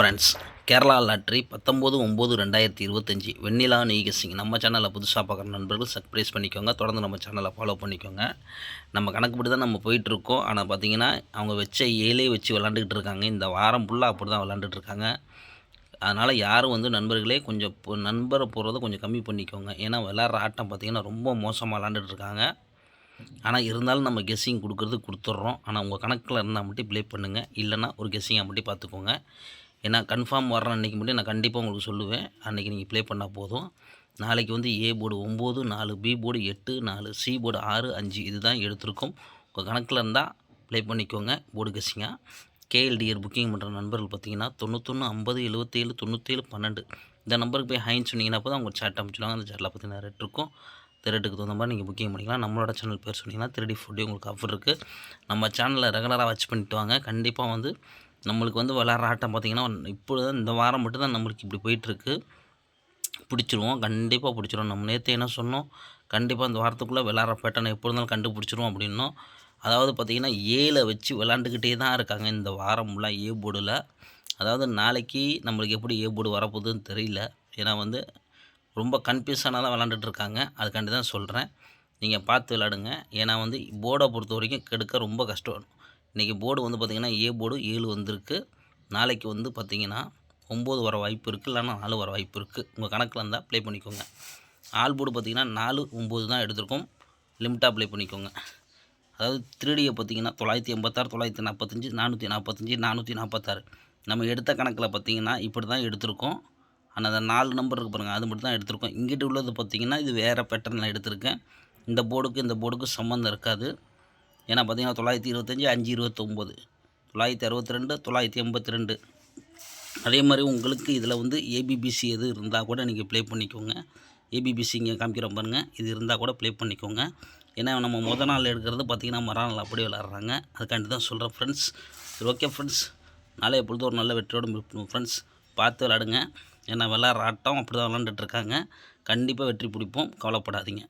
Friends Kerala lottery பத்தொம்போது ஒம்பது ரெண்டாயிரத்தி இருபத்தஞ்சி. வெண்ணிலா நீகசிங். நம்ம சேனலில் புதுசாக பார்க்குற நண்பர்கள் சர்ப்ரைஸ் பண்ணிக்கோங்க. தொடர்ந்து நம்ம சேனலை ஃபாலோ பண்ணிக்கோங்க. நம்ம கணக்குப்படி தான் நம்ம போயிட்டுருக்கோம். ஆனால் பார்த்தீங்கன்னா அவங்க வச்ச ஏழே வச்சு விளாண்டுக்கிட்டு இருக்காங்க. இந்த வாரம் ஃபுல்லாக அப்படி தான் விளாண்டுட்டு இருக்காங்க. அதனால் யாரும் வந்து நண்பர்களே கொஞ்சம் நண்பரை போகிறத கொஞ்சம் கம்மி பண்ணிக்கோங்க. ஏன்னா விளாட்ற ஆட்டம் பார்த்தீங்கன்னா ரொம்ப மோசமாக விளாண்டுட்டு இருக்காங்க. ஆனால் இருந்தாலும் நம்ம கெஸ்ஸிங் கொடுக்குறது கொடுத்துட்றோம். ஆனால் உங்கள் கணக்கில் இருந்தால் மட்டும் ப்ளே பண்ணுங்கள் இல்லைனா ஒரு கெஸ்ஸிங்காக மட்டும் பார்த்துக்கோங்க ஏன்னா கன்ஃபார்ம் வர்ற அன்றைக்கி மட்டும் நான் கண்டிப்பாக உங்களுக்கு சொல்லுவேன். அன்றைக்கி நீங்கள் ப்ளே பண்ணால் போதும். நாளைக்கு வந்து ஏ போர்டு ஒம்பது நாலு பி போர்டு எட்டு நாலு சி போர்டு ஆறு அஞ்சு இதுதான் எடுத்திருக்கும். உங்கள் கணக்கில் இருந்தால் ப்ளே பண்ணிக்கோங்க. போர்டு கசிங்க கேஎல்டிஆர் புக்கிங் பண்ணுற நண்பர்கள் பார்த்தீங்கன்னா தொண்ணூத்தொன்று ஐம்பது எழுபத்தேழு தொண்ணூற்றேழு பன்னெண்டு. இந்த நம்பருக்கு போய் ஹைன்னு சொன்னீங்கன்னா அப்போ தான் உங்கள் சேட் அமைச்சிடுவாங்க அந்த சேட்டில் பார்த்தீங்கன்னா ரேட் இருக்கும். இந்த தகுந்த மாதிரி நீங்கள் புக்கிங் பண்ணிக்கலாம். நம்மளோட சேனல் பேர் சொன்னீங்கன்னா த்ரீ ஃபுட்டு உங்களுக்கு ஆஃபர் இருக்குது நம்ம சேனலில் ரெகுலராக வாட்ச் பண்ணிட்டு வாங்க. கண்டிப்பாக வந்து நம்மளுக்கு வந்து விளாட்ற ஆட்டம் பார்த்தீங்கன்னா இப்பொழுது தான் இந்த வாரம் மட்டும் தான் நம்மளுக்கு இப்படி போயிட்டுருக்கு. பிடிச்சிருவோம் கண்டிப்பாக பிடிச்சிருவோம் நம்ம நேற்று என்ன சொன்னோம்? கண்டிப்பாக இந்த வாரத்துக்குள்ளே விளாட்ற பேட்டனை எப்போ இருந்தாலும் கண்டுபிடிச்சிருவோம் அப்படின்னோம். அதாவது பார்த்திங்கன்னா ஏழை வச்சு விளாண்டுக்கிட்டே தான் இருக்காங்க இந்த வாரம் ஃபுல்லாக ஏ போர்டில் அதாவது நாளைக்கு நம்மளுக்கு எப்படி ஏ போர்டு வரப்போகுதுன்னு தெரியல. ஏன்னா வந்து ரொம்ப கன்ஃபியூஷனாக தான் விளாண்டுட்ருக்காங்க அதுக்காண்டி தான் சொல்கிறேன் நீங்கள் பார்த்து விளாடுங்க. ஏன்னா வந்து போர்டை பொறுத்த வரைக்கும் கெடுக்க ரொம்ப கஷ்டம். இன்றைக்கி போர்டு வந்து பார்த்திங்கன்னா ஏ போர்டு ஏழு வந்திருக்கு. நாளைக்கு வந்து பார்த்திங்கன்னா ஒம்பது வர வாய்ப்பு இருக்குது இல்லைன்னா நாலு வர வாய்ப்பு இருக்குது உங்கள் கணக்கில் இருந்தால் ப்ளே பண்ணிக்கோங்க. ஆல் போர்டு பார்த்திங்கன்னா நாலு ஒம்பது தான் எடுத்திருக்கோம். லிமிட்டாக ப்ளே பண்ணிக்கோங்க. அதாவது த்ரீடியை பார்த்தீங்கன்னா தொள்ளாயிரத்தி எண்பத்தாறு தொள்ளாயிரத்தி நாற்பத்தஞ்சு நானூற்றி நாற்பத்தஞ்சு நானூற்றி நாற்பத்தாறு நம்ம எடுத்த கணக்கில் பார்த்தீங்கன்னா இப்படி தான் எடுத்திருக்கோம். ஆனால் அந்த நாலு நம்பர் இருக்கு பாருங்கள் அது மட்டும் தான் எடுத்திருக்கோம். இங்கிட்டு உள்ளது பார்த்தீங்கன்னா இது வேறு பேட்டர்னில் எடுத்திருக்கேன். இந்த போர்டுக்கு இந்த போர்டுக்கு சம்மந்தம் இருக்காது. ஏன்னா பார்த்தீங்கன்னா தொள்ளாயிரத்தி இருபத்தஞ்சி அஞ்சு இருபத்தொம்போது. தொள்ளாயிரத்தி அறுபத்தி ரெண்டு தொள்ளாயிரத்தி எண்பத்தி ரெண்டு அதே மாதிரி உங்களுக்கு இதில் வந்து ஏபிபிசி எது இருந்தால் கூட நீங்கள் ப்ளே பண்ணிக்கோங்க. ஏபிபிசி இங்கே காமிக்கிறோம் பாருங்கள் இது இருந்தால் கூட ப்ளே பண்ணிக்கோங்க. ஏன்னா நம்ம முத நாள் எடுக்கிறது பார்த்திங்கன்னா மறுநாள் அப்படியே விளாட்றாங்க. அதுக்காண்டி தான் சொல்கிறேன் ஃப்ரெண்ட்ஸ் சரி ஓகே ஃப்ரெண்ட்ஸ் நாளைய பொழுது ஒரு நல்ல வெற்றியோடு ஃப்ரெண்ட்ஸ் பார்த்து விளாடுங்க. ஏன்னா விளாட்ற ஆட்டம் அப்படி தான் விளாண்டுட்ருக்காங்க கண்டிப்பாக வெற்றி பிடிப்போம். கவலைப்படாதீங்க.